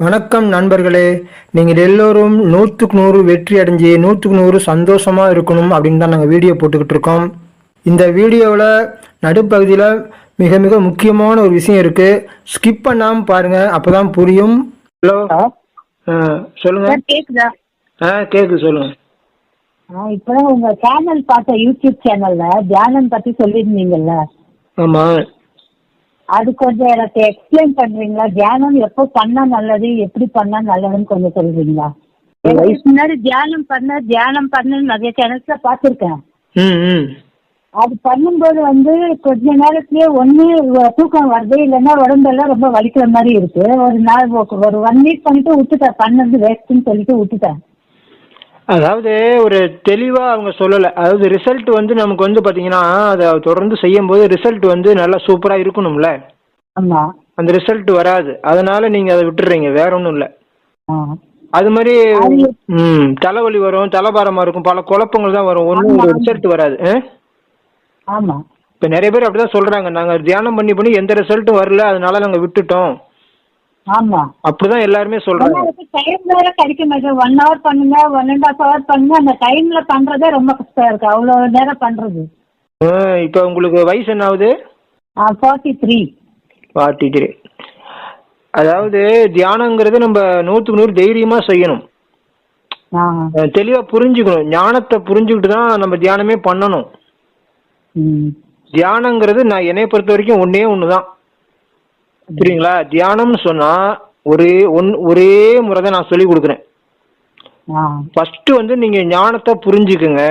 வணக்கம் நண்பர்களே. நீங்கள் எல்லோரும் நூற்றுக்கு நூறு வெற்றி அடைஞ்சு நூற்றுக்கு நூறு சந்தோஷமாக இருக்கணும் அப்படின்னு தான் நாங்கள் வீடியோ போட்டுக்கிட்டு இருக்கோம். இந்த வீடியோவில் நடுப்பகுதியில் மிக மிக முக்கியமான ஒரு விஷயம் இருக்குது ஸ்கிப் பண்ணாமல் பாருங்கள் அப்போ தான் புரியும் ஹலோ ஹலோ சொல்லுங்கள் சார் கேக்குதா? ஆ கேட்குது சொல்லுங்கள் ஆ இப்பதான் உங்க சேனல் பார்த்தேன் யூடியூப் சேனல்ல தியானம் பத்தி சொல்லியிருந்தீங்கல்ல. ஆமாம் அது கொஞ்சம் எனக்கு எக்ஸ்பிளைன் பண்றீங்களா? தியானம் எப்போ பண்ணா நல்லது எப்படி பண்ணா நல்லதுன்னு கொஞ்சம் சொல்றீங்களா? முன்னாடி தியானம் பண்ண தியானம் பண்ண நிறைய சேனல்ஸ்ல ம் அது பண்ணும்போது வந்து கொஞ்ச நேரத்திலேயே ஒண்ணு தூக்கம் வருது இல்லைன்னா உடம்பெல்லாம் ரொம்ப வலிக்கிற மாதிரி இருக்கு. ஒரு நாள் ஒரு- ஒரு ஒன் வீக் பண்ணிட்டு விட்டுட்டேன். பண்ணது வேஸ்ட்னு சொல்லிட்டு விட்டுட்டேன். அதாவது ஒரு தெளிவாக அவங்க சொல்லலை. அதாவது ரிசல்ட் வந்து நமக்கு வந்து பார்த்தீங்கன்னா அதை தொடர்ந்து செய்யும்போது ரிசல்ட் வந்து நல்லா சூப்பராக இருக்கணும்ல. அந்த ரிசல்ட் வராது. அதனால நீங்கள் அதை விட்டுறீங்க. வேற ஒன்றும் இல்லை. அது மாதிரி ம் தலைவலி வரும் தலைபாரமாக இருக்கும் பல குழப்பங்கள் தான் வரும். ஒன்றும் ஒரு. ரிசல்ட் வராது. ஆமா. இப்போ நிறைய பேர் அப்படி தான் சொல்கிறாங்க நாங்கள் தியானம் பண்ணி பண்ணி எந்த ரிசல்ட்டும் வரல. அதனால நாங்கள் விட்டுட்டோம். ஆமா. அப்படி தான் எல்லாருமே சொல்கிறாங்க டைம் வேற கிடைக்க மாட்டேங்குது ஒன் ஹவர் பண்ணுங்க ஒன் அண்ட் ஹாஃப் ஹவர் பண்ணுங்க. அந்த டைம்ல பண்றதே ரொம்ப கஷ்டம் இருக்கு. அவ்வளவு நேரம் பண்றது. இப்போ உங்களுக்கு வயசு என்ன ஆகுது? ஃபார்ட்டி த்ரீ ஃபார்ட்டி த்ரீ அதாவது தியானங்கிறது நம்ம நூற்றுக்கு நூறு தைரியமாக செய்யணும். ஆ. அஹ் தெளிவா புரிஞ்சுக்கணும். ஞானத்தை புரிஞ்சுக்கிட்டு தான் நம்ம தியானமே பண்ணணும். தியானங்கிறது நான் என்னைய பொறுத்த வரைக்கும் ஒன்னே ஒன்று தான் புரியுங்களா தியானம்னு சொன்னா ஒரே ஒன் ஒரே முறை தான் நான் சொல்லி கொடுக்குறேன். ஃபர்ஸ்ட் வந்து நீங்க ஞானத்தை புரிஞ்சுக்குங்க.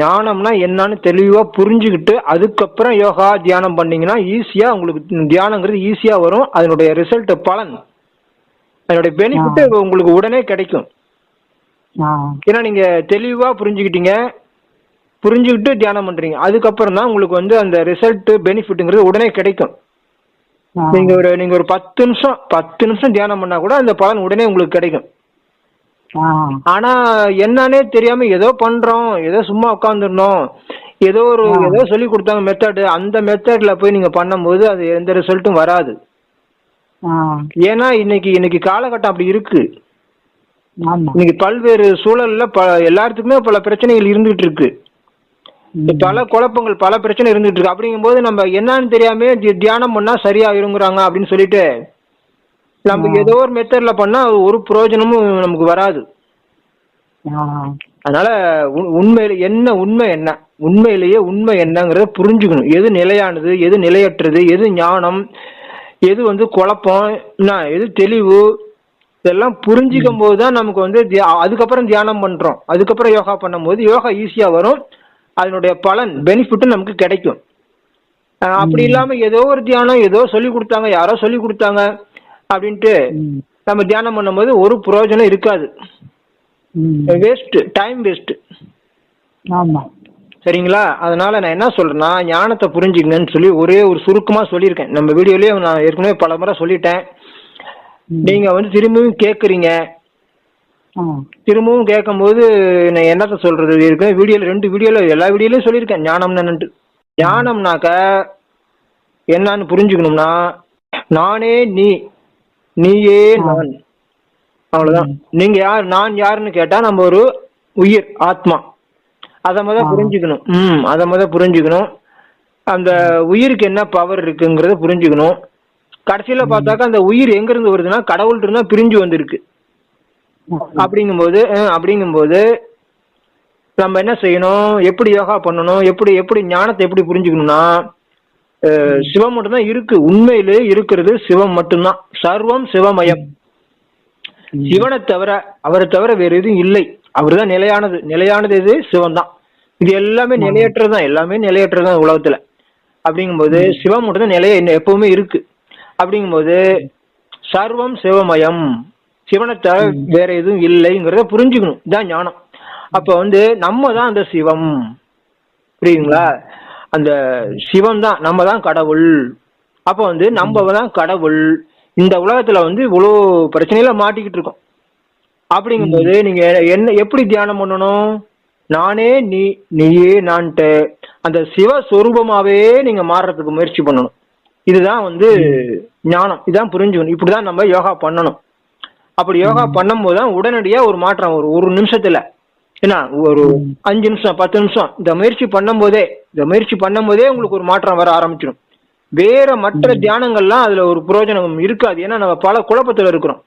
ஞானம்னா என்னன்னு தெளிவா புரிஞ்சுக்கிட்டு அதுக்கப்புறம் யோகா தியானம் பண்ணீங்கன்னா ஈஸியா உங்களுக்கு தியானங்கிறது ஈஸியா வரும். அதனுடைய ரிசல்ட் பலன். அதனுடைய பெனிஃபிட் உங்களுக்கு உடனே கிடைக்கும். ஏன்னா நீங்க தெளிவா புரிஞ்சுக்கிட்டீங்க. புரிஞ்சுக்கிட்டு தியானம் பண்றீங்க. அதுக்கப்புறம் தான் உங்களுக்கு வந்து அந்த ரிசல்ட் பெனிஃபிட்ங்கிறது உடனே கிடைக்கும். நீங்க ஒரு நீங்க ஒரு பத்து நிமிஷம் பத்து நிமிஷம் தியானம் பண்ணா கூட அந்த பலன் உடனே உங்களுக்கு கிடைக்கும். ஆனா என்னன்னே தெரியாம ஏதோ பண்றோம் ஏதோ சும்மா உட்காந்துருந்தோம் ஏதோ ஒரு. ஏதோ சொல்லி கொடுத்தாங்க மெத்தட் அந்த மெத்தட்ல போய் நீங்க பண்ணும்போது அது எந்த ரிசல்ட்டும் வராது. ஏன்னா இன்னைக்கு இன்னைக்கு காலகட்டம் அப்படி இருக்கு. இன்னைக்கு பல்வேறு சூழல்ல ப எல்லாத்துக்குமே பல பிரச்சனைகள் இருந்துகிட்டு இருக்கு. பல குழப்பங்கள் பல பிரச்சனை இருந்துட்டு இருக்கு. அப்படிங்கும்போது நம்ம என்னன்னு தெரியாம தியானம் பண்ணா சரியாயிருங்கிறாங்க அப்படின்னு சொல்லிட்டு நம்ம. ஏதோ ஒரு மெத்தட்ல பண்ணா ஒரு பிரயோஜனமும் நமக்கு வராது. அதனால உண்- உண்மையில என்ன உண்மை என்ன? உண்மையிலேயே உண்மை என்னங்கிறத புரிஞ்சுக்கணும். எது நிலையானது எது நிலையற்றது எது ஞானம் எது வந்து குழப்பம் என்ன எது தெளிவு இதெல்லாம் புரிஞ்சுக்கும் போது தான் நமக்கு வந்து அதுக்கப்புறம் தியானம் பண்றோம். அதுக்கப்புறம் யோகா பண்ணும்போது யோகா ஈஸியா வரும். அதனுடைய பலன் பெனிஃபிட்டும் நமக்கு கிடைக்கும். அப்படி இல்லாம ஏதோ ஒரு தியானம் ஏதோ சொல்லி கொடுத்தாங்க யாரோ சொல்லி கொடுத்தாங்க அப்படின்ட்டு நம்ம தியானம் பண்ணும்போது ஒரு பிரயோஜனம் இருக்காது. வேஸ்ட் டைம் வேஸ்ட் ஆமா. சரிங்களா? அதனால நான் என்ன சொல்றேன்னா ஞானத்தை புரிஞ்சுக்கங்கன்னு சொல்லி ஒரே ஒரு சுருக்கமா சொல்லியிருக்கேன். நம்ம வீடியோலயே நான் ஏற்கனவே பல முறை சொல்லிட்டேன். நீங்க வந்து திரும்பவும் கேட்குறீங்க ஆ திரும்பவும் கேட்கும்போது நான் என்னத்த சொல்றது? ஏற்கனவே வீடியோல ரெண்டு வீடியோல எல்லா வீடியோலயும் சொல்லியிருக்கேன். ஞானம் என்னன்ட்டு. ஞானம்னாக்க என்னன்னு புரிஞ்சுக்கணும்னா நானே நீ நீயே நான். அவ்வளவுதான். நீங்க யார் நான் யாருன்னு கேட்டா நம்ம ஒரு உயிர் ஆத்மா. அதை முத. புரிஞ்சுக்கணும். ம் அதை முத புரிஞ்சுக்கணும். அந்த உயிருக்கு என்ன பவர் இருக்குங்கிறத புரிஞ்சுக்கணும். கடைசியில பார்த்தாக்கா அந்த உயிர் எங்க இருந்து வருதுன்னா கடவுள் இருந்தா பிரிஞ்சு வந்திருக்கு. அப்படிங்கும்போது அப்படிங்கும்போது நம்ம என்ன செய்யணும்? எப்படி யோகா பண்ணணும்? எப்படி எப்படி ஞானத்தை எப்படி புரிஞ்சுக்கணும்னா சிவம் மட்டும்தான் இருக்கு. உண்மையிலே இருக்கிறது சிவம் மட்டும்தான். சர்வம் சிவமயம். சிவனை தவிர அவரை தவிர வேற எதுவும் இல்லை. அவர் தான் நிலையானது. நிலையானது எது? சிவம் தான் இது எல்லாமே நிலையற்றது தான் எல்லாமே நிலையற்றது தான் உலகத்துல. அப்படிங்கும்போது சிவம் மட்டும் தான் நிலைய எப்பவுமே இருக்கு. அப்படிங்கும்போது சர்வம் சிவமயம். சிவனை தவிர வேற எதுவும் இல்லைங்கிறத புரிஞ்சுக்கணும். இதான் ஞானம். அப்ப வந்து நம்ம தான் அந்த சிவம். புரியுதுங்களா? அந்த சிவம் தான் நம்ம தான் கடவுள். அப்ப வந்து நம்ம தான் கடவுள். இந்த உலகத்துல வந்து இவ்வளோ பிரச்சனையில மாட்டிக்கிட்டு இருக்கோம். அப்படிங்கும்போது நீங்க என்ன எப்படி தியானம் பண்ணணும்? நானே நீ நீயே நான்ட்டு. அந்த சிவஸ்வரூபமாவே நீங்க மாறுறதுக்கு முயற்சி பண்ணணும். இதுதான் வந்து ஞானம். இதான் புரிஞ்சுக்கணும். இப்படிதான் நம்ம யோகா பண்ணணும். அப்படி யோகா பண்ணும்போது தான் உடனடியா ஒரு மாற்றம் வரும். ஒரு நிமிஷத்துல. என்ன ஒரு அஞ்சு நிமிஷம் பத்து நிமிஷம் இந்த முயற்சி பண்ணும்போதே இந்த முயற்சி பண்ணும்போதே உங்களுக்கு ஒரு மாற்றம் வர ஆரம்பிச்சிடும். வேற மற்ற தியானங்கள்லாம் அதுல ஒரு பிரயோஜனம் இருக்காது. ஏன்னா நம்ம பல குழப்பத்துல இருக்கிறோம்.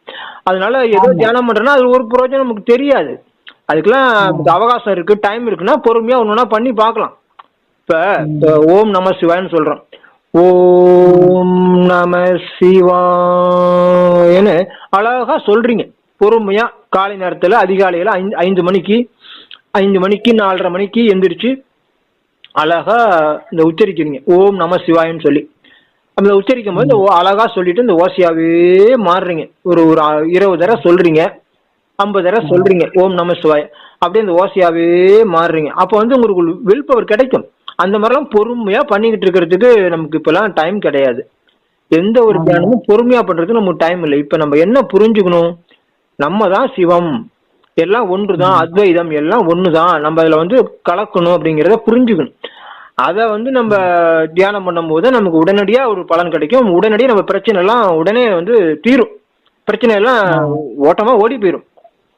அதனால ஏதோ தியானம் பண்றோம்னா அது ஒரு பிரயோஜனம் நமக்கு தெரியாது. அதுக்கெல்லாம் அவகாசம் இருக்கு டைம் இருக்குன்னா பொறுமையா ஒன்னொன்னா பண்ணி பார்க்கலாம். இப்ப இப்ப ஓம் நம சிவாயன்னு சொல்றோம். ஓம் நம சிவாயன்னு அழகா சொல்றீங்க. பொறுமையா காலை நேரத்துல அதிகாலையில ஐந்து ஐந்து மணிக்கு ஐந்து மணிக்கு நாலரை மணிக்கு எந்திரிச்சு அழகா இந்த உச்சரிக்கிறீங்க. ஓம் நம சிவாயன்னு சொல்லி. அந்த உச்சரிக்கும் போது இந்த ஓ- அழகா சொல்லிட்டு இந்த ஓசியாவே மாறுறீங்க. ஒரு ஒரு இருபது தடவை சொல்றீங்க. ஐம்பது தடவை சொல்றீங்க. ஓம் நம சிவாய. அப்படியே இந்த ஓசியாவே மாறுறீங்க. அப்போ வந்து உங்களுக்கு வில் பவர் கிடைக்கும். அந்த மாதிரிலாம் பொறுமையா பண்ணிக்கிட்டு இருக்கிறதுக்கு நமக்கு இப்பெல்லாம் டைம் கிடையாது. எந்த ஒரு தியானமும் பொறுமையா பண்றதுக்கு நமக்கு டைம் இல்லை. இப்ப நம்ம என்ன புரிஞ்சுக்கணும்? நம்ம தான் சிவம். எல்லாம் ஒன்றுதான் அத்வைதம் எல்லாம் ஒண்ணுதான். நம்ம அதுல வந்து கலக்கணும் அப்படிங்கிறத புரிஞ்சுக்கணும். அதை வந்து நம்ம தியானம் பண்ணும்போது நமக்கு உடனடியா ஒரு பலன் கிடைக்கும். உடனடியா நம்ம பிரச்சனை எல்லாம் உடனே வந்து தீரும். பிரச்சனை எல்லாம் ஓட்டமா ஓடி போயிடும்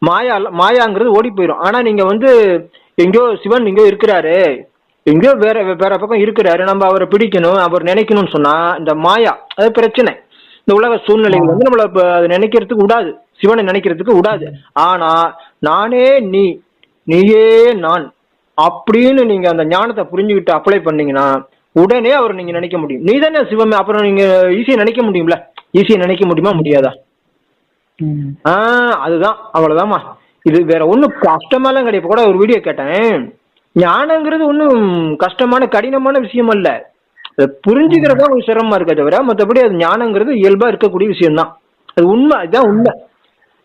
மாயா மாயாங்கிறது ஓடி போயிடும் ஆனா நீங்க வந்து எங்கேயோ சிவன் எங்கேயோ இருக்கிறாரு. எங்கேயோ வேற வேற பக்கம் இருக்கிறாரு. நம்ம அவரை பிடிக்கணும் அவர் நினைக்கணும்னு சொன்னா இந்த மாயா அது பிரச்சனை. இந்த உலக சூழ்நிலைகள் வந்து நம்மள அது நினைக்கிறதுக்கு விடாது. சிவனை நினைக்கிறதுக்கு விடாது. ஆனா நானே நீ நீயே நான் அப்படின்னு நீங்க அந்த ஞானத்தை புரிஞ்சுக்கிட்டு அப்ளை பண்ணீங்கன்னா உடனே அவர் நீங்க நினைக்க முடியும். நீ தானே சிவமே அப்புறம் நீங்க ஈஸியா நினைக்க முடியும்ல? ஈஸியா நினைக்க முடியுமா? முடியாதா? ம். ஆ அதுதான். அவ்வளவுதாம்மா. இது வேற ஒண்ணும் கஷ்டமாலாம் கிடையாது. கூட ஒரு வீடியோ கேட்டேன். ஞானங்கிறது ஒன்றும் கஷ்டமான கடினமான விஷயம் அல்ல. புரிஞ்சுக்கிறதா கொஞ்சம் சிரமமா இருக்கே தவிர மற்றபடி அது ஞானங்கிறது இயல்பா இருக்கக்கூடிய விஷயம்தான். அது உண்மை அதுதான் உண்மை.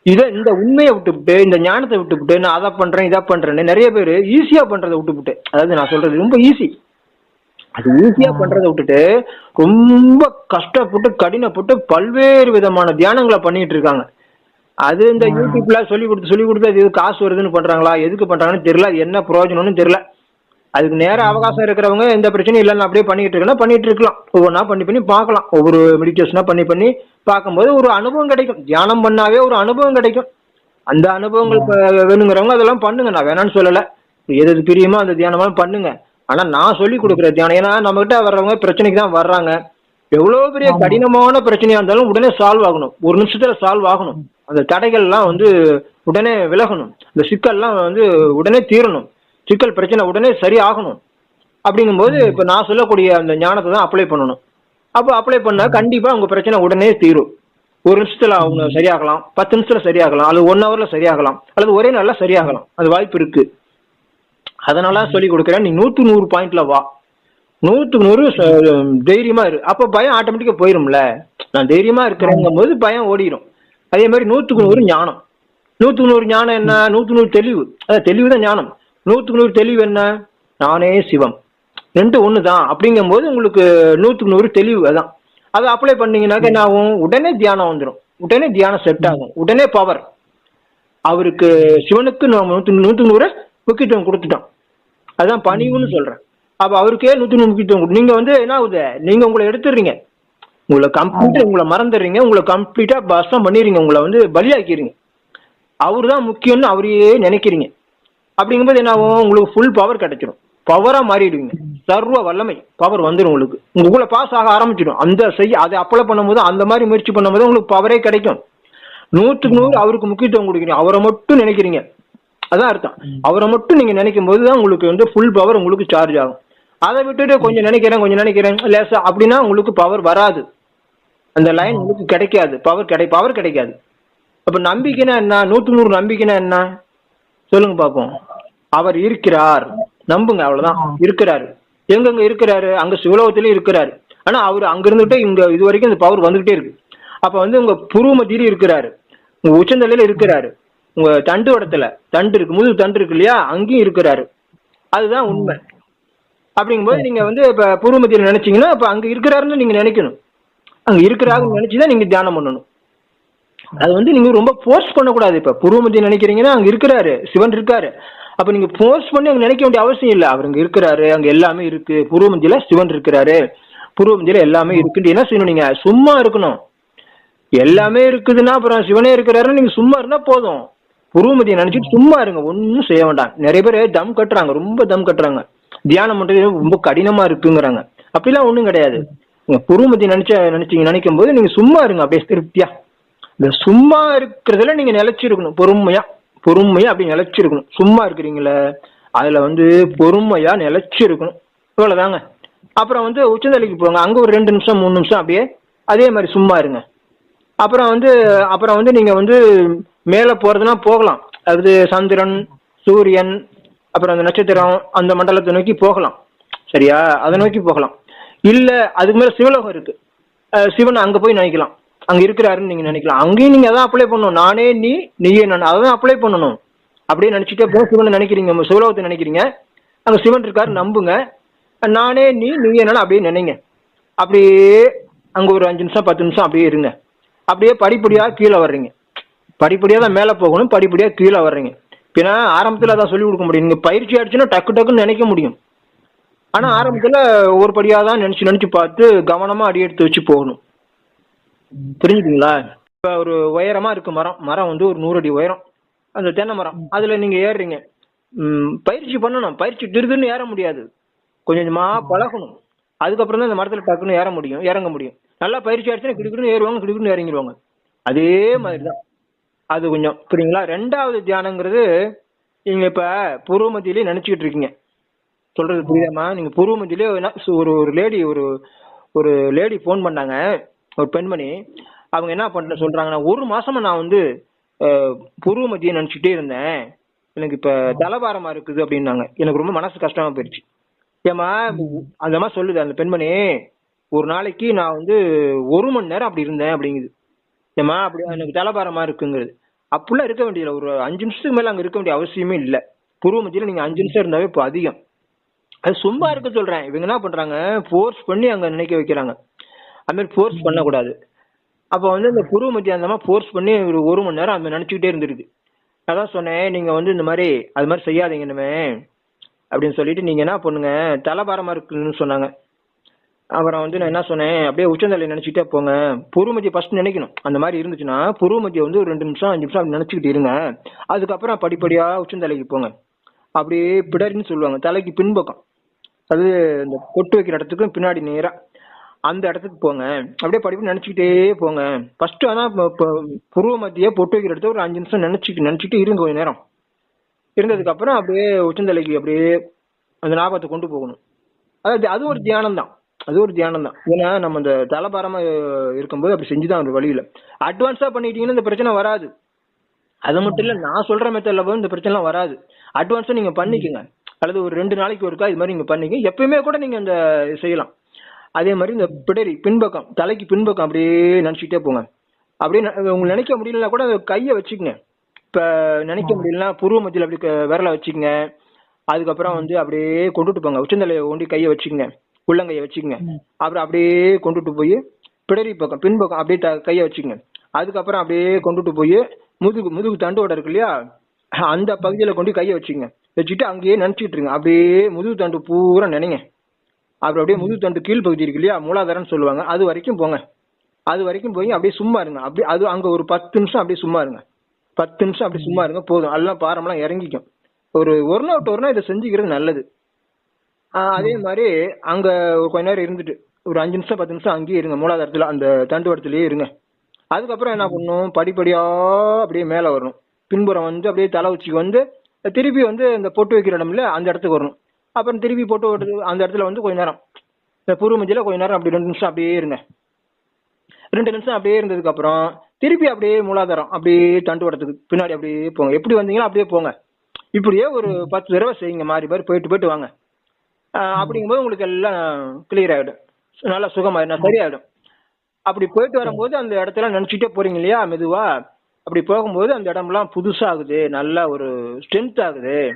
இதை இந்த உண்மையை விட்டுவிட்டு இந்த ஞானத்தை விட்டுவிட்டு நான் அதை பண்றேன் இதை பண்றேன்னு நிறைய பேர் ஈஸியா பண்றதை விட்டுவிட்டு அதாவது நான் சொல்றது ரொம்ப ஈஸி அது ஈஸியா பண்றதை விட்டுட்டு ரொம்ப கஷ்டப்பட்டு கடினப்பட்டு பல்வேறு விதமான தியானங்களை பண்ணிட்டு இருக்காங்க. அது இந்த யூடியூப்ல சொல்லி கொடுத்து சொல்லி கொடுத்து அது காசு வருதுன்னு பண்றாங்களா? எதுக்கு பண்றாங்கன்னு தெரியல. அது என்ன பிரயோஜனம்னு தெரியல. அதுக்கு நேர அவகாசம் இருக்கிறவங்க எந்த பிரச்சனையும் இல்லைன்னு அப்படியே பண்ணிட்டு இருக்கணும் பண்ணிட்டு இருக்கலாம். ஒவ்வொன்றா பண்ணி பண்ணி பார்க்கலாம். ஒவ்வொரு மெடிடேஷனா பண்ணி பண்ணி பார்க்கும்போது ஒரு அனுபவம் கிடைக்கும். தியானம் பண்ணாவே ஒரு அனுபவம் கிடைக்கும். அந்த அனுபவங்கள் வேணுங்கிறவங்க அதெல்லாம் பண்ணுங்க. நான் வேணாம்னு சொல்லல. எது எது பிரியமோ அந்த தியானமெல்லாம் பண்ணுங்க. ஆனா நான் சொல்லி கொடுக்குற தியானம் ஏன்னா நம்ம கிட்ட வர்றவங்க பிரச்சனைக்கு தான் வர்றாங்க. எவ்வளவு பெரிய கடினமான பிரச்சனையா இருந்தாலும் உடனே சால்வ் ஆகணும். ஒரு நிமிஷத்துல சால்வ் ஆகணும். அந்த தடைகள்லாம் வந்து உடனே விலகணும். இந்த சிக்கல்லாம் வந்து உடனே தீரணும். சிக்கல் பிரச்சனை உடனே சரி ஆகணும் அப்படிங்கும்போது இப்ப நான் சொல்லக்கூடிய அந்த ஞானத்தை தான் அப்ளை பண்ணணும். அப்போ அப்ளை பண்ணா கண்டிப்பா உங்க பிரச்சனை உடனே தீரும். ஒரு நிமிஷத்துல அவங்க சரியாகலாம். பத்து நிமிஷத்துல சரியாகலாம். அல்லது ஒன் ஹவர்ல சரியாகலாம். அல்லது ஒரே நாள்ல சரியாகலாம். அது வாய்ப்பு இருக்கு. அதனால சொல்லி கொடுக்குறேன். நீ நூத்து நூறு பாயிண்ட்ல வா. நூத்துக்கு நூறு தைரியமா இரு. அப்ப பயம் ஆட்டோமேட்டிக்கா போயிரும்ல. நான் தைரியமா இருக்கிறேங்கும் போது பயம் ஓடிடும் அதே மாதிரி நூத்துக்கு நூறு ஞானம். நூத்துக்கு நூறு ஞானம் என்ன? நூத்துக்கு நூறு தெளிவு. அதான் தெளிவு தான் ஞானம். நூத்துக்கு நூறு தெளிவு என்ன? நானே சிவம். ரெண்டு ஒன்று தான் அப்படிங்கும்போது உங்களுக்கு நூற்றுக்கு நூறு தெளிவு அதான். அதை அப்ளை பண்ணீங்கன்னாக்க என்ன ஆகும்? உடனே தியானம் வந்துடும் உடனே தியானம் செட் ஆகும். உடனே பவர் அவருக்கு சிவனுக்கு நம்ம நூற்று நூற்றுக்கு நூறு முக்கியத்துவம் கொடுத்துட்டோம். அதான் பணிவுன்னு சொல்றேன். அப்ப அவருக்கே நூத்தி நூறு முக்கியத்துவம் நீங்க வந்து என்ன ஆகுது? நீங்க உங்களை எடுத்துடுறீங்க. உங்களை கம்ப்ளீட்டா உங்களை மறந்துடுறீங்க. உங்களை கம்ப்ளீட்டா பஸ்டம் பண்ணிடுறீங்க. உங்களை வந்து பலியாக்கிறீங்க அவர் தான் முக்கியம்னு அவரையே நினைக்கிறீங்க. அப்படிங்கும்போது என்ன ஆகும்? உங்களுக்கு ஃபுல் பவர் கிடைச்சிடும் பவரா மாறிடுவீங்க. சர்வ வல்லமை பவர் வந்துடும் உங்களுக்கு. உங்களுக்குள்ள பாஸ் ஆக ஆரம்பிச்சிடும். அந்த செய்ய அதை அப்ளை பண்ணும்போது அந்த மாதிரி முயற்சி பண்ணும்போது உங்களுக்கு பவரே கிடைக்கும். நூற்றுக்கு நூறு அவருக்கு முக்கியத்துவம் கொடுக்குறீங்க. அவரை மட்டும் நினைக்கிறீங்க. அதான் அர்த்தம். அவரை மட்டும் நீங்க நினைக்கும் போது தான் உங்களுக்கு வந்து ஃபுல் பவர் உங்களுக்கு சார்ஜ் ஆகும். அதை விட்டுட்டு கொஞ்சம் நினைக்கிறேன் கொஞ்சம் நினைக்கிறேன். லேசா அப்படின்னா உங்களுக்கு பவர் வராது. அந்த லைன் உங்களுக்கு கிடைக்காது. பவர் கிடை பவர் கிடைக்காது. அப்ப நம்பிக்கைனா என்ன? நூற்றுக்கு நூறு நம்பிக்கைனா என்ன? சொல்லுங்க பாப்போம். அவர் இருக்கிறார். நம்புங்க அவ்வளவுதான். இருக்கிறாரு. எங்கெங்க இருக்கிறாரு? அங்க சிவலோகத்திலயும் இருக்கிறாரு. ஆனா அவர் அங்க இருந்துட்டு இங்க இது வரைக்கும் இந்த பவர் வந்துகிட்டே இருக்கு. அப்ப வந்து உங்க புருவ மத்தியில இருக்கிறாரு. உங்க உச்சந்தலையில இருக்கிறாரு. உங்க தண்டு இடத்துல தண்டு இருக்கு முதுகு தண்டு இருக்கு இல்லையா? அங்கேயும் இருக்கிறாரு. அதுதான் உண்மை. அப்படிங்கும்போது நீங்க வந்து இப்ப பூர்வ மத்தியில நினைச்சீங்கன்னா அப்ப அங்க இருக்கிறாருன்னு நீங்க நினைக்கணும். அங்க இருக்கிறாருன்னு நினைச்சுதான் நீங்க தியானம் பண்ணணும். அது வந்து நீங்க ரொம்ப ஃபோர்ஸ் பண்ணக்கூடாது இப்ப. பூர்வமதி நினைக்கிறீங்கன்னா அங்க இருக்கிறாரு சிவன் இருக்காரு. அப்ப நீங்க ஃபோர்ஸ் பண்ணி அங்க நினைக்க வேண்டிய அவசியம் இல்ல. அவர் அங்க இருக்கிறாரு அங்க எல்லாமே இருக்கு. பூர்வமத்தியில சிவன் இருக்கிறாரு. பூர்வ மத்தியில எல்லாமே இருக்குன்னு என்ன செய்யணும் நீங்க? சும்மா இருக்கணும். எல்லாமே இருக்குதுன்னா அப்புறம் சிவனே இருக்கிறாருன்னு நீங்க சும்மா இருந்தா போதும். புருவமதியை நினைச்சிட்டு சும்மா இருங்க. ஒன்றும் செய்ய வேண்டாம். நிறைய பேர் தம் கட்டுறாங்க. ரொம்ப தம் கட்டுறாங்க. தியானம் பண்றது ரொம்ப கடினமா இருக்குங்கிறாங்க. அப்படிலாம் ஒண்ணும் கிடையாது. நீங்க புருமதி நினைச்ச நினைச்சீங்க நினைக்கும் போது நீங்க சும்மா இருங்க அப்படியே திருப்தியா. இந்த சும்மா இருக்கிறதுல நீங்க நிலைச்சிருக்கணும் பொறுமையா. பொறுமையா அப்படி நிலைச்சிருக்கணும். சும்மா இருக்கிறீங்களே அதுல வந்து பொறுமையா நிலைச்சிருக்கணும். இவ்வளவுதாங்க அப்புறம் வந்து உச்சந்தலைக்கு போங்க. அங்க ஒரு ரெண்டு நிமிஷம் மூணு நிமிஷம் அப்படியே அதே மாதிரி சும்மா இருங்க. அப்புறம் வந்து அப்புறம் வந்து நீங்க வந்து மேல போறதுனா போகலாம். அது சந்திரன் சூரியன் அப்புறம் அந்த நட்சத்திரம் அந்த மண்டலத்தை நோக்கி போகலாம். சரியா? அதை நோக்கி போகலாம். இல்ல அதுக்கு மேல சிவலோகம் இருக்கு. சிவன் அங்க போய் நினைக்கலாம். அங்க இருக்கிறாருன்னு நீங்க நினைக்கலாம். அங்கேயும் நீங்க அதான் அப்ளை பண்ணணும். நானே நீ நீயே நான் அதான் அப்ளை பண்ணணும். அப்படியே நினைச்சிட்டே போ சிவனை நினைக்கிறீங்க. சிவலோகத்தை நினைக்கிறீங்க. அங்க சிவன் இருக்காரு நம்புங்க. நானே நீ நீயே நான் அப்படியே நினைங்க. அப்படியே அங்க ஒரு அஞ்சு நிமிஷம் பத்து நிமிஷம் அப்படியே இருங்க. அப்படியே படிப்படியா கீழே வர்றீங்க. படிப்படியா தான் மேலே போகணும். படிப்படியா கீழே வர்றீங்க. ஏன்னா ஆரம்பத்துல அதான் சொல்லி கொடுக்க முடியும். நீங்க பயிற்சி ஆயிடுச்சுன்னா டக்கு டக்குன்னு நினைக்க முடியும். ஆனா ஆரம்பத்துல ஒரு படியா தான் நினைச்சு நினைச்சு பார்த்து கவனமா அடி எடுத்து வச்சு போகணும். புரிஞ்சுதுங்களா? இப்ப ஒரு உயரமா இருக்கு மரம். மரம் வந்து ஒரு நூறு அடி உயரம். அந்த தென்னை மரம். அதுல நீங்க ஏறுறீங்க. பயிற்சி பண்ணணும். பயிற்சி திருதுன்னு ஏற முடியாது. கொஞ்சம் கொஞ்சமா பழகணும். அதுக்கப்புறம் தான் இந்த மரத்துல டக்குன்னு ஏற முடியும். இறங்க முடியும். நல்லா பயிற்சி ஆயிடுச்சுன்னா கிடுக்குன்னு ஏறுவாங்க கிடுக்குன்னு இறங்கிடுவாங்க. அதே மாதிரி தான் அது கொஞ்சம் புரியுங்களா? ரெண்டாவது தியானங்கிறது நீங்க இப்ப பூர்வ மத்தியிலே நினைச்சுக்கிட்டு இருக்கீங்க. சொல்றது புரியுதாம்மா? நீங்க பூர்வ மத்தியிலே ஒரு ஒரு லேடி ஒரு ஒரு லேடி ஃபோன் பண்ணாங்க ஒரு பெண்மணி. அவங்க என்ன பண்ண சொல்றாங்கன்னா ஒரு மாசமா நான் வந்து பூர்வமதியை பூர்வ மத்தியை நினைச்சுட்டே இருந்தேன். எனக்கு இப்ப தலபாரமா இருக்குது அப்படின்னாங்க. எனக்கு ரொம்ப மனசு கஷ்டமா போயிடுச்சு ஏமா அந்த மாதிரி சொல்லுது அந்த பெண்மணி ஒரு நாளைக்கு நான் வந்து ஒரு மணி நேரம் அப்படி இருந்தேன் அப்படிங்குது. ஏமா அப்படி எனக்கு தலைபாரமா இருக்குங்கிறது. அப்படிலாம் இருக்க வேண்டியதில்லை. ஒரு அஞ்சு நிமிஷத்துக்கு மேல அங்க இருக்க வேண்டிய அவசியமே இல்லை. பூர்வ மத்தியில நீங்க அஞ்சு நிமிஷம் இருந்தாவே இப்போ அதிகம். அது சும்மா இருக்க சொல்றேன். இவங்க என்ன பண்றாங்க? ஃபோர்ஸ் பண்ணி அங்க நினைக்க வைக்கிறாங்க. அது மாதிரி ஃபோர்ஸ் பண்ணக்கூடாது. அப்போ வந்து இந்த பூர்வ மத்திய அந்த மாதிரி ஃபோர்ஸ் பண்ணி ஒரு ஒரு மணி நேரம் அந்த நினைச்சுக்கிட்டே இருந்திருக்கு அதான் சொன்னேன் நீங்க வந்து இந்த மாதிரி அது மாதிரி செய்யாதீங்க இனிமே. அப்படின்னு சொல்லிட்டு நீங்க என்ன பண்ணுங்க? தலைபாரமா இருக்குன்னு சொன்னாங்க. அப்புறம் வந்து நான் என்ன சொன்னேன்? அப்படியே உச்சந்தலை நினைச்சிட்டே போங்க. பூர்வமத்தியை ஃபர்ஸ்ட் நினைக்கணும். அந்த மாதிரி இருந்துச்சுன்னா பூர்வமத்தியை வந்து ஒரு ரெண்டு நிமிஷம் அஞ்சு நிமிஷம் அப்படி நினைச்சுக்கிட்டு இருங்க. அதுக்கப்புறம் படிப்படியாக உச்சந்தலைக்கு போங்க. அப்படியே பிடரின்னு சொல்லுவாங்க. தலைக்கு பின்பக்கம். அது இந்த பொட்டு வைக்கிற இடத்துக்கும் பின்னாடி நேராக அந்த இடத்துக்கு போங்க. அப்படியே படிப்பு நினச்சிக்கிட்டே போங்க. ஃபர்ஸ்ட் ஆனால் புருவ பூர்வ மத்திய பொட்டு வைக்கிற இடத்துல ஒரு அஞ்சு நிமிஷம் நினச்சிட்டு நினைச்சிட்டு இருங்க கொஞ்சம் நேரம். இருந்ததுக்கப்புறம் அப்படியே உச்சந்தலைக்கு அப்படியே அந்த ஞாபகத்தை கொண்டு போகணும். அதாவது அது ஒரு தியானம் தான் அது ஒரு தியானம் தான் ஏன்னா நம்ம இந்த தலைபாரமா இருக்கும்போது அப்படி செஞ்சுதான் ஒரு வழியில. அட்வான்ஸா பண்ணிட்டீங்கன்னா இந்த பிரச்சனை வராது. அது மட்டும் இல்ல நான் சொல்ற மெத்தட்ல வந்து இந்த பிரச்சனைலாம் வராது. அட்வான்ஸா நீங்க பண்ணிக்கங்க. அல்லது ஒரு ரெண்டு நாளைக்கு ஒருக்கா இது மாதிரி நீங்க பண்ணிக்க எப்பயுமே கூட நீங்க இந்த செய்யலாம். அதே மாதிரி இந்த பிடரி பின்பக்கம் தலைக்கு பின்பக்கம் அப்படியே நினைச்சிட்டே போங்க. அப்படியே உங்களுக்கு நினைக்க முடியலனா கூட கையை வச்சுக்கங்க. இப்ப நினைக்க முடியலனா புருவ மத்தியில அப்படி விரலை வச்சுக்கங்க. அதுக்கப்புறம் வந்து அப்படியே கொண்டுட்டு போங்க. உச்சந்தலையை ஒண்டி கையை வச்சுக்கங்க. உள்ளங்கையை வச்சுக்கங்க. அப்புறம் அப்படியே கொண்டுட்டு போய் பிடரி பக்கம் பின்பக்கம் அப்படியே கையை வச்சுக்கங்க. அதுக்கப்புறம் அப்படியே கொண்டுட்டு போய் முதுகு முதுகு தண்டோட இருக்கு இல்லையா? அந்த பகுதியில கொண்டு கையை வச்சுக்கங்க. வச்சுட்டு அங்கேயே நினைச்சிட்டு இருங்க. அப்படியே முதுகு தண்டு பூரா நினைங்க. அப்புறம் அப்படியே முதுகு தண்டு கீழ் பகுதி இருக்கு இல்லையா? மூலாதாரம்னு சொல்லுவாங்க. அது வரைக்கும் போங்க. அது வரைக்கும் போய் அப்படியே சும்மா இருங்க. அப்படியே அது அங்க ஒரு பத்து நிமிஷம் அப்படியே சும்மா இருங்க. பத்து நிமிஷம் அப்படியே சும்மா இருங்க. போதும். எல்லாம் பாரமெல்லாம் இறங்கிக்கும். ஒரு ஒரு நாள் ஒரு நாள் இதை செஞ்சுக்கிறது நல்லது. ஆஹ் அதே மாதிரி அங்க ஒரு கொஞ்ச நேரம் இருந்துட்டு ஒரு அஞ்சு நிமிஷம் பத்து நிமிஷம் அங்கேயே இருங்க. மூலாதாரத்துல அந்த தண்டுவடத்திலேயே இருங்க. அதுக்கப்புறம் என்ன பண்ணணும்? படிப்படியா அப்படியே மேல வரணும். பின்புறம் வந்து அப்படியே தலை உச்சிக்கு வந்து திருப்பி வந்து இந்த பொட்டு வைக்கிற இடம்ல அந்த இடத்துக்கு வரணும். அப்புறம் திருப்பி பொட்டு ஓட்டுறது அந்த இடத்துல வந்து கொஞ்ச நேரம். இந்த பூர்வ மத்தியில கொஞ்ச நேரம் அப்படி ரெண்டு நிமிஷம் அப்படியே இருங்க. ரெண்டு நிமிஷம் அப்படியே இருந்ததுக்கு அப்புறம் திருப்பி அப்படியே மூலாதாரம் அப்படியே தண்டுவடத்துக்கு பின்னாடி அப்படியே போங்க. எப்படி வந்தீங்களோ அப்படியே போங்க. இப்படியே ஒரு பத்து தடவை செய்யுங்க. மாறி மாறி போயிட்டு போயிட்டு வாங்க. அப்படிங்கும்போது உங்களுக்கு எல்லாம் கிளியர் ஆயிடும். நல்லா சுகமாயிடும் சரியாயிடும். அப்படி போயிட்டு வரும்போது அந்த இடத்துல நினைச்சிட்டே போறீங்க இல்லையா மெதுவா? அப்படி போகும்போது அந்த இடம்லாம் புதுசாகுது நல்லா ஒரு ஸ்ட்ரென்த் ஆகுது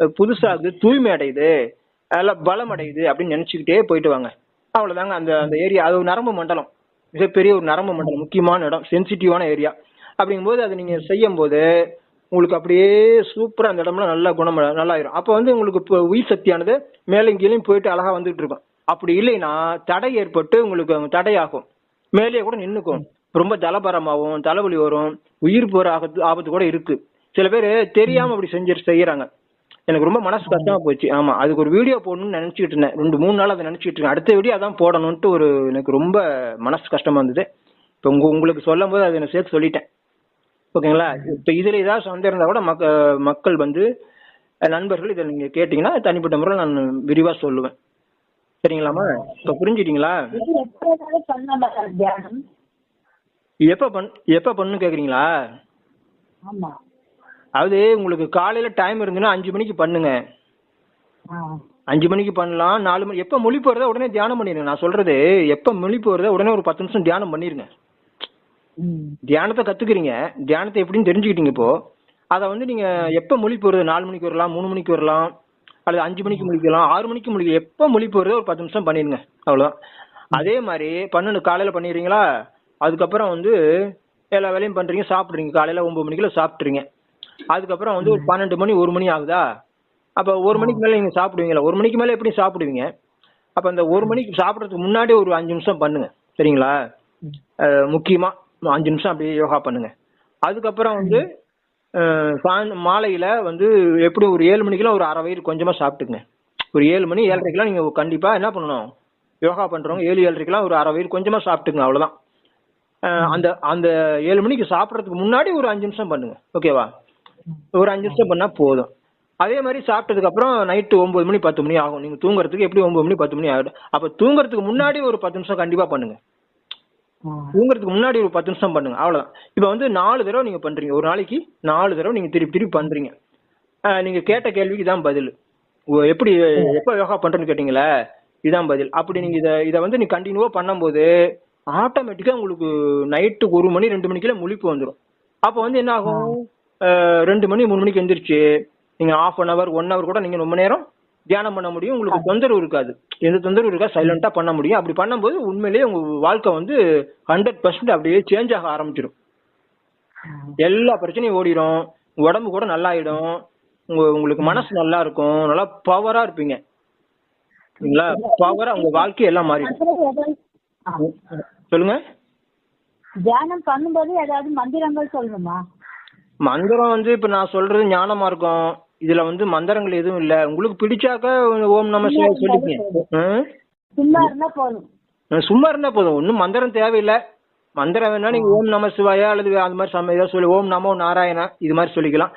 புதுசாகுது தூய்மை அடையுது நல்லா பலம் அடையுது அப்படின்னு நினைச்சுக்கிட்டே போயிட்டு வாங்க. அவ்வளவுதாங்க அந்த அந்த ஏரியா. அது ஒரு நரம்பு மண்டலம். மிகப்பெரிய ஒரு நரம்பு மண்டலம் முக்கியமான இடம் சென்சிட்டிவான ஏரியா. அப்படிங்கும்போது அதை நீங்க செய்யும் போது உங்களுக்கு அப்படியே சூப்பரா அந்த இடம்லாம் நல்லா குணம் நல்லா ஆயிரும் அப்போ வந்து உங்களுக்கு இப்போ உயிர் சக்தியானது மேலையும் கீழே போயிட்டு அழகா வந்துட்டு இருக்கும். அப்படி இல்லைன்னா தடை ஏற்பட்டு உங்களுக்கு தடையாகும் மேலேயே கூட நின்றுக்கும் ரொம்ப ஜலபரமாகவும் தலைவலி வரும் உயிர் போற ஆபத்து ஆபத்து கூட இருக்கு. சில பேர் தெரியாம அப்படி செஞ்சு செய்யறாங்க. எனக்கு ரொம்ப மனசு கஷ்டமா போச்சு. ஆமா அதுக்கு ஒரு வீடியோ போடணும்னு நினைச்சிட்டு இருந்தேன். ரெண்டு மூணு நாள் அதை நினைச்சிட்டு இருக்கேன். அடுத்த வீடியோ அதான் போடணும்ட்டு ஒரு எனக்கு ரொம்ப மனசு கஷ்டமா இருந்தது. இப்போ உங்க உங்களுக்கு சொல்லும் போது அதை நான் சேர்த்து சொல்லிட்டேன். ஓகேங்களா? இப்போ இதுல ஏதாவது சந்தேகம் இருந்தா கூட மக்க மக்கள் வந்து நண்பர்கள் இதை நீங்க கேட்டீங்கன்னா தனிப்பட்ட முறையில் நான் விரிவா சொல்லுவேன். சரிங்களாம்மா? இப்போ புரிஞ்சுட்டீங்களா எப்போ பண் எப்போ பண்ணு கேக்குறீங்களா? ஆமா. அதாவது உங்களுக்கு காலையில டைம் இருந்துன்னா அஞ்சு மணிக்கு பண்ணுங்க. அஞ்சு மணிக்கு பண்ணலாம் நாலு மணி எப்போ மொழி போறதா உடனே தியானம் பண்ணிருங்க. நான் சொல்றது எப்போ மொழி போறதா உடனே ஒரு பத்து நிமிஷம் தியானம் பண்ணிருங்க. தியானத்தை கத்துக்கிறீங்க. தியானத்தை எப்படின்னு தெரிஞ்சுக்கிட்டீங்க இப்போ. அதை வந்து நீங்க எப்போ மொழி போறது நாலு மணிக்கு வரலாம் மூணு மணிக்கு வரலாம் அல்லது அஞ்சு மணிக்கு முழிக்கலாம் ஆறு மணிக்கு முழிக்க எப்போ மொழி போறதோ ஒரு பத்து நிமிஷம் பண்ணிருங்க அவ்வளவுதான். அதே மாதிரி பன்னெண்டு காலையில பண்ணிடுறீங்களா? அதுக்கப்புறம் வந்து எல்லா வேலையும் பண்றீங்க சாப்பிடுறீங்க. காலையில ஒன்பது மணிக்குள்ள சாப்பிட்றீங்க அதுக்கப்புறம் வந்து ஒரு பன்னெண்டு மணி ஒரு மணி ஆகுதா? அப்ப ஒரு மணிக்கு மேல நீங்க சாப்பிடுவீங்களா? ஒரு மணிக்கு மேல எப்படி சாப்பிடுவீங்க? அப்ப அந்த ஒரு மணிக்கு சாப்பிடறதுக்கு முன்னாடி ஒரு அஞ்சு நிமிஷம் பண்ணுங்க. சரிங்களா? முக்கியமா அஞ்சு நிமிஷம் அப்படியே யோகா பண்ணுங்க. அதுக்கப்புறம் வந்து மாலையில வந்து எப்படி ஒரு ஏழு மணிக்கெல்லாம் ஒரு அரை வயிறு கொஞ்சமா சாப்பிட்டுங்க ஒரு ஏழு மணி ஏழரைக்கெல்லாம் நீங்க கண்டிப்பா என்ன பண்ணணும்? யோகா பண்றவங்க ஏழு ஏழரைக்கெல்லாம் ஒரு அரை வயிறு கொஞ்சமா சாப்பிட்டுங்க அவ்வளவுதான். அந்த அந்த ஏழு மணிக்கு சாப்பிட்றதுக்கு முன்னாடி ஒரு அஞ்சு நிமிஷம் பண்ணுங்க ஓகேவா? ஒரு அஞ்சு நிமிஷம் பண்ணா போதும். அதே மாதிரி சாப்பிட்டதுக்கு அப்புறம் நைட்டு ஒன்பது மணி பத்து மணி ஆகும். நீங்க தூங்குறதுக்கு எப்படி ஒன்பது மணி பத்து மணி ஆகிடும் அப்ப தூங்குறதுக்கு முன்னாடி ஒரு பத்து நிமிஷம் கண்டிப்பா பண்ணுங்க. தூங்குறதுக்கு முன்னாடி ஒரு பத்து நிமிஷம் பண்ணுங்க. அவ்வளவுதான். இப்போ வந்து நாலு தடவை நீங்க பண்றீங்க. ஒரு நாளைக்கு நாலு தடவை நீங்க திருப்பி திருப்பி பண்றீங்க. நீங்க கேட்ட கேள்விக்கு இதான் பதில். எப்படி எப்போ யோகா பண்றேன்னு கேட்டீங்களே இதான் பதில். அப்படி நீங்க இதை இதை வந்து நீ கண்டினியூவா பண்ணும்போது ஆட்டோமேட்டிக்கா உங்களுக்கு நைட்டு ஒரு மணி ரெண்டு மணிக்குள்ள முழிப்பு வந்துடும் அப்போ வந்து என்ன ஆகும்? ரெண்டு மணி மூணு மணிக்கு எந்திரிச்சு நீங்க half an hour one hour கூட நீங்க ரொம்ப நேரம் தியானம் பண்ண முடியும். உங்களுக்கு தொந்தரவு இருக்காது. எந்த தொந்தரவு இருக்கா சைலண்டா பண்ண முடியும். அப்படி பண்ணும்போது உண்மையிலேயே உங்க வாழ்க்கை வந்து ஹண்ட்ரட் பர்சன்ட் அப்படியே சேஞ்ச் ஆக ஆரம்பிச்சிடும் எல்லா பிரச்சனையும் ஓடிடும் உடம்பு கூட நல்லாயிடும். உங்க உங்களுக்கு மனசு நல்லா இருக்கும். நல்லா பவரா இருப்பீங்க. சரிங்களா பவரா உங்க வாழ்க்கை எல்லாம் மாறிடும். சொல்லுங்க. தியானம் பண்ணும்போது ஏதாவது மந்திரங்கள் சொல்லணுமா? மந்திரம் வந்து இப்ப நான் சொல்றது ஞானமா இருக்கும். இதுல வந்து மந்திரங்கள் எதுவும் இல்ல. உங்களுக்கு பிடிச்சாக்க ஓம் நம சிவாய சொல்லிக்கங்க? சும்மா இருந்தா போதும். சும்மா இருந்தா போதும். ஒன்றும் மந்திரம் தேவையில்லை. மந்திரம் வேணா நீங்க ஓம் நம சிவாயா அல்லது அது மாதிரி சம ஏதாவது சொல்லி ஓம் நமோ நாராயணா இது மாதிரி சொல்லிக்கலாம்.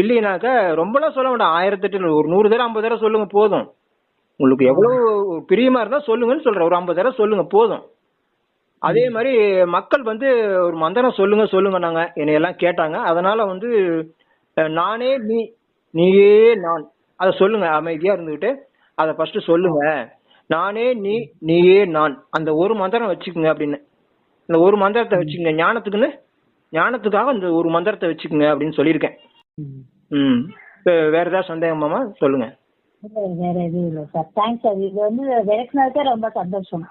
இல்லைனாக்கா ரொம்பலாம் சொல்ல வேண்டாம். ஆயிரத்தெட்டு ஒரு நூறு தடவை ஐம்பது தடவை சொல்லுங்க போதும். உங்களுக்கு எவ்வளவு பிரியமா இருந்தா சொல்லுங்கன்னு சொல்றேன். ஒரு ஐம்பது தடவை சொல்லுங்க போதும். அதே மாதிரி மக்கள் வந்து ஒரு மந்திரம் சொல்லுங்க சொல்லுங்க நாங்க என்னையெல்லாம் கேட்டாங்க. அதனால வந்து நானே நீ நீயே நான். அதை சொல்லுங்க அமைதியா இருந்துகிட்டு அதை ஃபர்ஸ்ட் சொல்லுங்க. நானே நீ நீயே நான். அந்த ஒரு மந்திரம் வச்சுக்கோங்க அப்படின்னு. இந்த ஒரு மந்திரத்தை வச்சுக்கோங்க. ஞானத்துக்குன்னு ஞானத்துக்காக இந்த ஒரு மந்திரத்தை வச்சுக்கோங்க அப்படின்னு சொல்லியிருக்கேன். ம். வேற ஏதாவது சந்தேகமாமா சொல்லுங்க. வேற எதுவும் இல்லை சார் தேங்க்ஸ் சார் இது வந்து விளக்குனதுக்கே ரொம்ப சந்தோஷம்.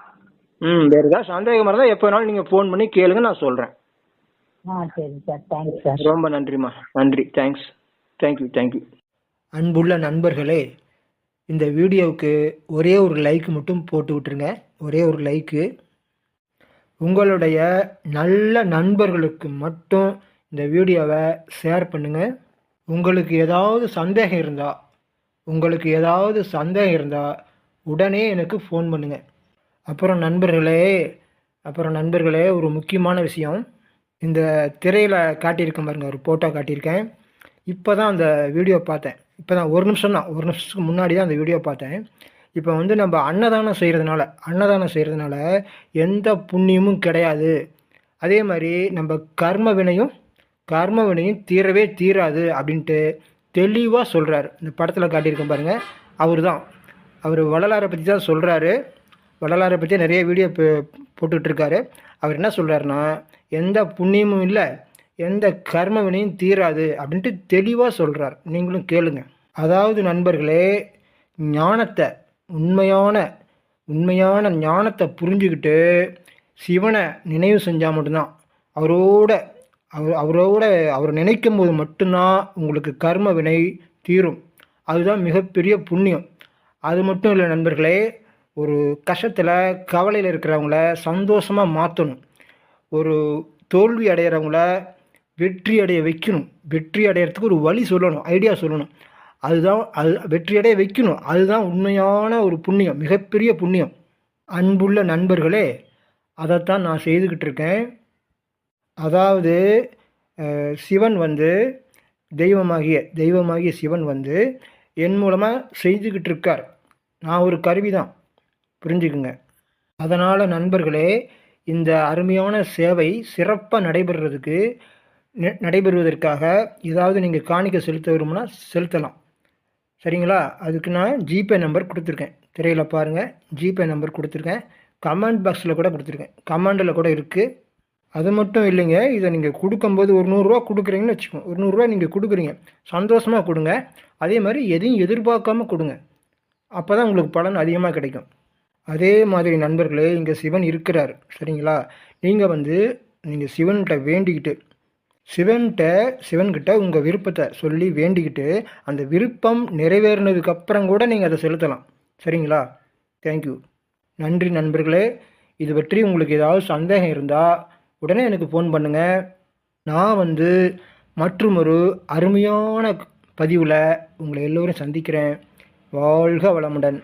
ம் வேற ஏதாவது சந்தேகமா இருந்தா எப்போ வேணாலும் நீங்க ஃபோன் பண்ணி கேளுங்க நான் சொல்றேன். ஆ சரி சார் தேங்க்ஸ் சார் ரொம்ப நன்றிம்மா. நன்றி. தேங்க்ஸ் தேங்க்யூ தேங்க்யூ அன்புள்ள நண்பர்களே இந்த வீடியோவுக்கு ஒரே ஒரு லைக் மட்டும் போட்டு விட்டுருங்க. ஒரே ஒரு லைக்கு உங்களுடைய நல்ல நண்பர்களுக்கு மட்டும் இந்த வீடியோவை ஷேர் பண்ணுங்கள் உங்களுக்கு ஏதாவது சந்தேகம் இருந்தால் உங்களுக்கு ஏதாவது சந்தேகம் இருந்தால் உடனே எனக்கு ஃபோன் பண்ணுங்கள் அப்புறம் நண்பர்களே அப்புறம் நண்பர்களே ஒரு முக்கியமான விஷயம். இந்த திரையில் காட்டியிருக்கேன் பாருங்கள் ஒரு ஃபோட்டோ காட்டியிருக்கேன். இப்போ தான் அந்த வீடியோ பார்த்தேன். இப்போ தான் ஒரு நிமிஷம் தான். ஒரு நிமிஷத்துக்கு முன்னாடி தான் அந்த வீடியோ பார்த்தேன். இப்போ வந்து நம்ம அன்னதானம் செய்கிறதுனால அன்னதானம் செய்கிறதுனால எந்த புண்ணியமும் கிடையாது. அதே மாதிரி நம்ம கர்ம வினையும் கர்ம வினையும் தீரவே தீராது அப்படின்ட்டு தெளிவாக சொல்கிறாரு இந்த படத்தில் காட்டியிருக்கேன் பாருங்கள் அவர் தான் அவர் வள்ளலாரை பற்றி தான் சொல்கிறாரு வள்ளலாரை பற்றி நிறைய வீடியோ போட்டுட்ருக்காரு அவர் என்ன சொல்கிறாருன்னா எந்த புண்ணியமும் இல்லை. எந்த கர்ம வினையும் தீராது அப்படின்ட்டு தெளிவாக சொல்கிறார் நீங்களும் கேளுங்க. அதாவது நண்பர்களே ஞானத்தை உண்மையான உண்மையான ஞானத்தை புரிஞ்சுக்கிட்டு சிவனை நினைவு செஞ்சால் மட்டும்தான். அவரோட அவர் அவரோட அவர் நினைக்கும் போது மட்டும்தான் உங்களுக்கு கர்ம வினை தீரும். அதுதான் மிகப்பெரிய புண்ணியம். அது மட்டும் இல்லை நண்பர்களே ஒரு கஷ்டத்தில் கவலையில் இருக்கிறவங்கள சந்தோஷமாக மாற்றணும் ஒரு தோல்வி அடைகிறவங்கள வெற்றி அடைய வைக்கணும். வெற்றி அடையிறதுக்கு ஒரு வழி சொல்லணும் ஐடியா சொல்லணும். அதுதான் அது வெற்றி அடைய வைக்கணும். அதுதான் உண்மையான ஒரு புண்ணியம் மிகப்பெரிய புண்ணியம். அன்புள்ள நண்பர்களே அதைத்தான் நான் செய்துக்கிட்டு இருக்கேன். அதாவது சிவன் வந்து தெய்வமாகிய தெய்வமாகிய சிவன் வந்து என் மூலமாக செய்துக்கிட்டு இருக்கார். நான் ஒரு கருவி தான். புரிஞ்சுக்குங்க. அதனால் நண்பர்களே இந்த அருமையான சேவை சிறப்பாக நடைபெறுறதுக்கு நடைபெறுவதற்காக ஏதாவது நீங்கள் காணிக்க செலுத்த விரும்பினா செலுத்தலாம். சரிங்களா? அதுக்கு நான் ஜிபே நம்பர் கொடுத்துருக்கேன். திரையில் பாருங்கள் ஜிபே நம்பர் கொடுத்துருக்கேன். கமெண்ட் பாக்ஸில் கூட கொடுத்துருக்கேன். கமெண்டில் கூட இருக்குது அது மட்டும் இல்லைங்க. இதை நீங்கள் கொடுக்கும்போது ஒரு நூறுரூவா கொடுக்குறீங்கன்னு வச்சுக்கோங்க. ஒரு நூறுரூவா நீங்கள் கொடுக்குறீங்க. சந்தோஷமாக கொடுங்க. அதே மாதிரி எதையும் எதிர்பார்க்காம கொடுங்க. அப்போ தான் உங்களுக்கு பலன் அதிகமாக கிடைக்கும். அதே மாதிரி நண்பர்களே இங்கே சிவன் இருக்கிறார். சரிங்களா? நீங்கள் வந்து நீங்கள் சிவன்கிட்ட வேண்டிக்கிட்டு சிவன்கிட்ட சிவன்கிட்ட உங்கள் விருப்பத்தை சொல்லி வேண்டிக்கிட்டு அந்த விருப்பம் நிறைவேறினதுக்கு அப்புறம் கூட நீங்கள் அதை செலுத்தலாம். சரிங்களா? தேங்க்யூ நன்றி நண்பர்களே. இது பற்றி உங்களுக்கு ஏதாவது சந்தேகம் இருந்தால் உடனே எனக்கு ஃபோன் பண்ணுங்கள் நான் வந்து மற்றொரு அருமையான பதிவில் உங்களை எல்லோரும் சந்திக்கிறேன். வாழ்க வளமுடன்.